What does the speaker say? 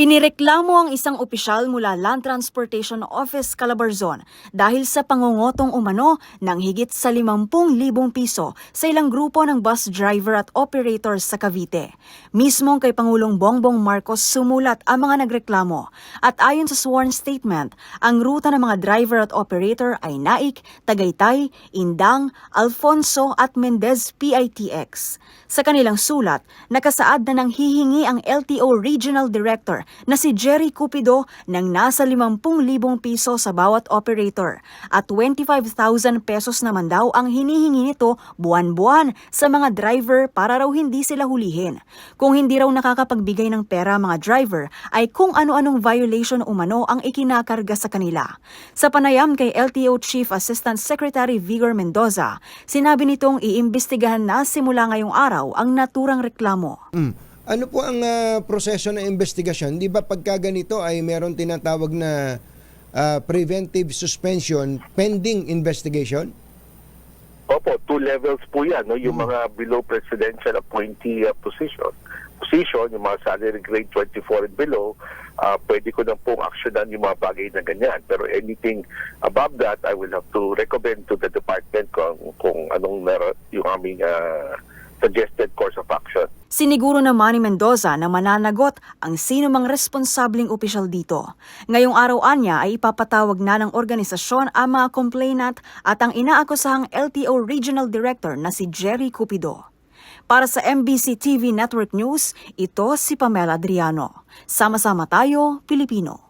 Inireklamo ang isang opisyal mula Land Transportation Office Calabarzon dahil sa pangungotong umano ng higit sa 50,000 piso sa ilang grupo ng bus driver at operators sa Cavite. Mismong kay Pangulong Bongbong Marcos sumulat ang mga nagreklamo at ayon sa sworn statement, ang ruta ng mga driver at operator ay Naik, Tagaytay, Indang, Alfonso at Mendez PITX. Sa kanilang sulat, nakasaad na nang hihingi ang LTO Regional Director na si Jerry Cupido ng nasa 50,000 piso sa bawat operator at 25,000 pesos naman daw ang hinihingi nito buwan-buwan sa mga driver para raw hindi sila hulihin. Kung hindi raw nakakapagbigay ng pera mga driver ay kung ano-anong violation umano ang ikinakarga sa kanila. Sa panayam kay LTO Chief Assistant Secretary Vigor Mendoza, sinabi nitong iimbestigahan na simula ngayong araw ang naturang reklamo. Mm. Ano po ang ah, proseso ng investigasyon? Di ba pagka ganito ay meron tinatawag na ah, preventive suspension pending investigation? Opo, two levels po yan. No? Yung mga below presidential appointee uh, position, position, yung mga salary grade 24 and below, uh, pwede ko na pong actionan yung mga bagay na ganyan. Pero anything above that, I will have to recommend to the department kung, kung anong yung aming uh, suggested course of action. Siniguro naman ni Mendoza na mananagot ang sino mang responsabling opisyal dito. Ngayong araw niya ay ipapatawag na ng organisasyon ang mga complainant at ang inaakusahang LTO Regional Director na si Jerry Cupido. Para sa MBC TV Network News, ito si Pamela Adriano. Sama-sama tayo, Pilipino.